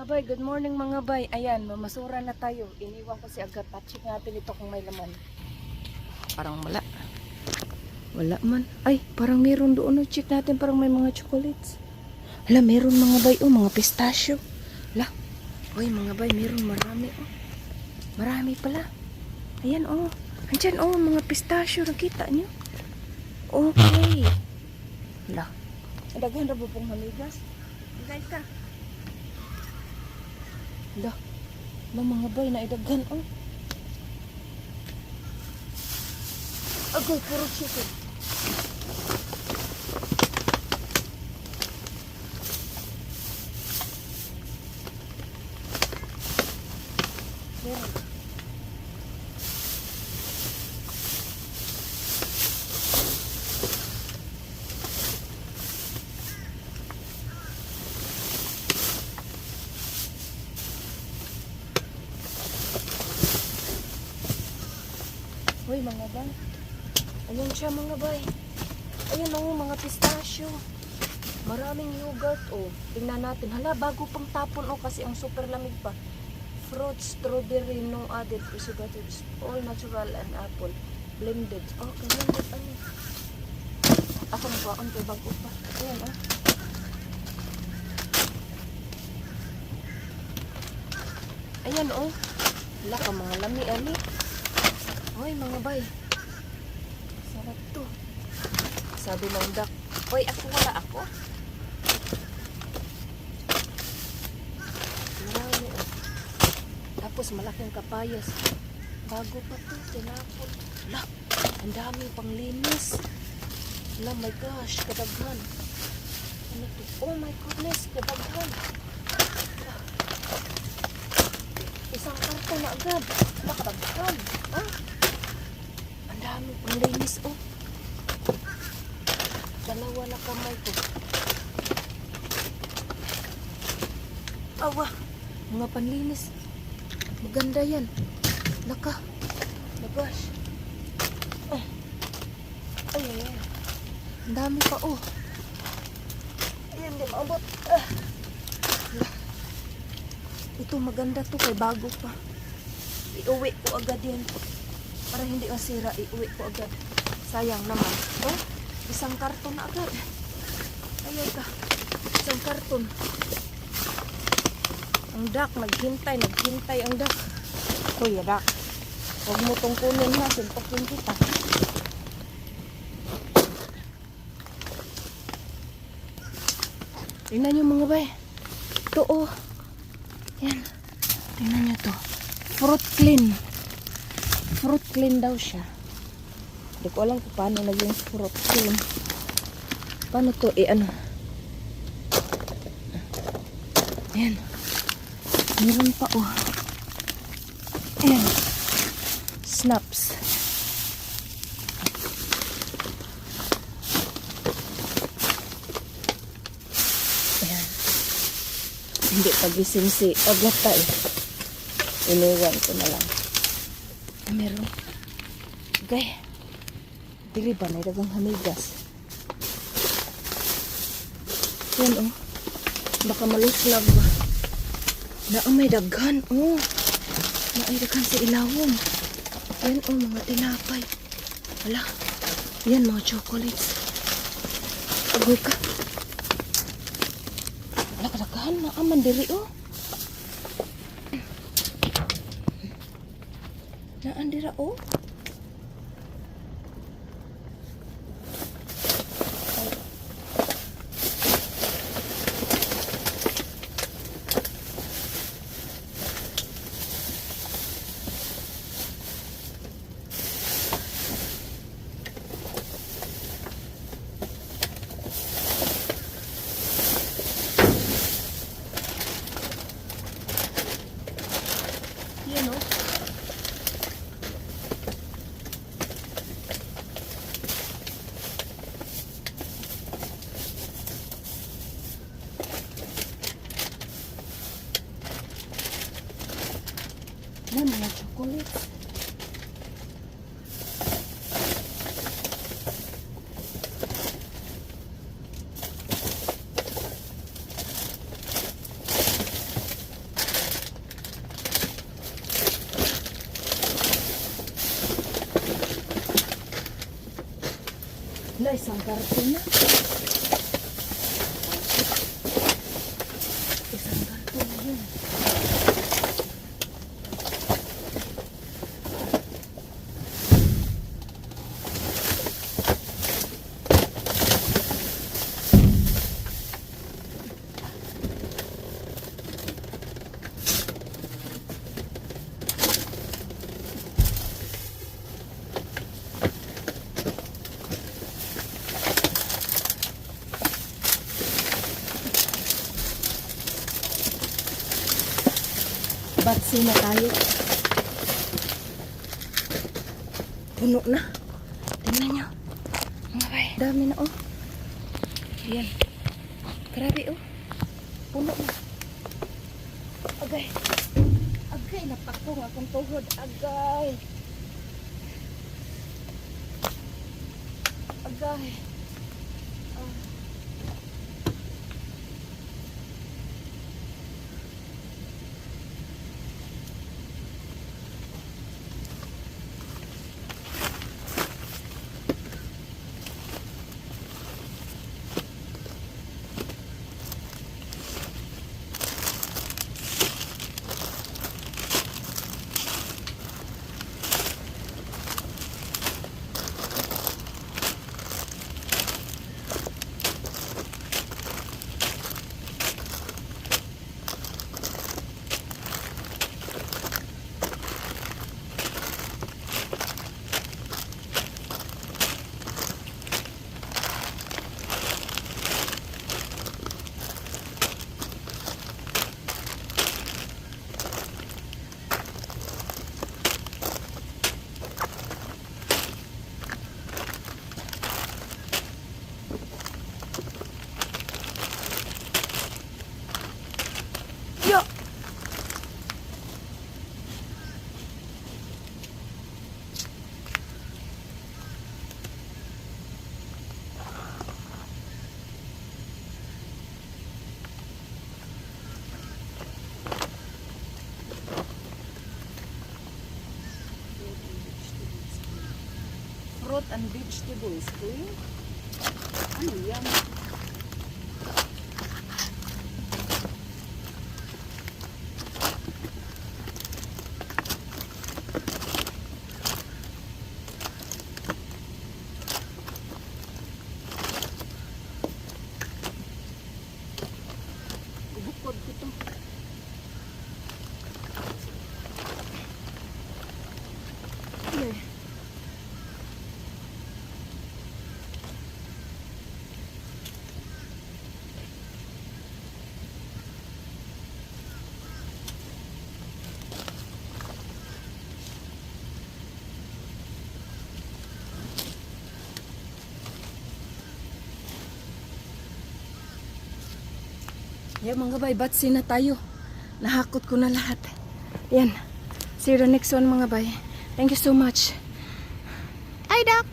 Mga bay, good morning mga bay. Ayan, mamasura na tayo. Iniwan ko si Agat. Check natin ito kung may laman. Parang wala. Wala man. Ay, parang meron doon. oh. Check natin parang may mga chocolates. Hala, meron mga bay. Oh, mga pistachio. Hala. Uy, mga bay, meron marami. Oh. Marami pala. Ayan, oh. Andyan, oh, mga pistachio. Nakita niyo? Okay. Hala. Daghan na po pong hamigas. Guys ka. Hala. Hala, mga bay, naidaghan, oh. Agoy, puro chicken. Meron. Hoy, mga bay. Ayun siya mga bay. Ayun oh, mga pistachio. Maraming yogurt oh. Tingnan natin. Hala, bago pang tapon oh kasi ang super lamig pa. Fruits, strawberry, no added preservatives. All natural and apple. Blended. Oh, blended ano. Ako nagwaon kay bago pa. Ayan oh. Ayan oh. Wala ka mga lami Hoy mga bay. Sarap to. Sabi ng duck, Hoy, ako wala ako. Marami oh. Tapos malaking kapayas. Bago pa to, tinapon. Lah, ang dami pang linis. Lah, my gosh, kadaghan. Ano to? Oh my goodness, kadaghan. Isang karton na agad. Lah, kadaghan. Ah, ang dami pang linis, oh. Dalawa na kamay ko. Awa, mga panlinis. Maganda yan. Laka. Labas. Ay. Ay, ay, ay. Ang dami pa, oh. Ayan, di maabot. Ah. Ito maganda to kay bago pa. Iuwi ko agad yan. Para hindi masira, iuwi ko agad. Sayang naman. Oh, isang karton na agad. Ayaw ka. Isang karton. Ang duck, naghintay, naghintay ang duck. Kuya duck. Huwag mo tong kunin ha, sintokin kita. Tingnan nyo mga bay. Ito oh. Yan. Tingnan nyo to. Fruit clean. Fruit clean daw siya. Hindi ko alam kung paano naging fruit clean. Paano to? Eh ano? Ayan. Meron pa oh. Ayan. Snaps. Ayan. Hindi pagising si Aglata eh. Iniwan ko na lang. Meron. Okay. Dili ba na dagang hamigas? Yan oh. Baka maluslag ba? Na ang may daghan oh. Na ay daghan sa ilawom. Yan oh mga tinapay. Wala. Yan mga chocolates. Agoy ka. Wala ka daghan na aman diri oh. nak andera o? Oh. Ala, isang karton na. Isang karton na yun. Batsi na tayo. Puno na. Tingnan nyo. Mga bay. Dami na oh. Ayan. Grabe oh. Puno na. Agay. Agay. Napakong akong tuhod. Agay. Agay. Fruit and vegetables, queen. Ano yan? Bukod ko to. Ay. Yan mga bay, batsi na tayo. Nahakot ko na lahat. Yan. See you next one mga bay. Thank you so much. Ay, Doc!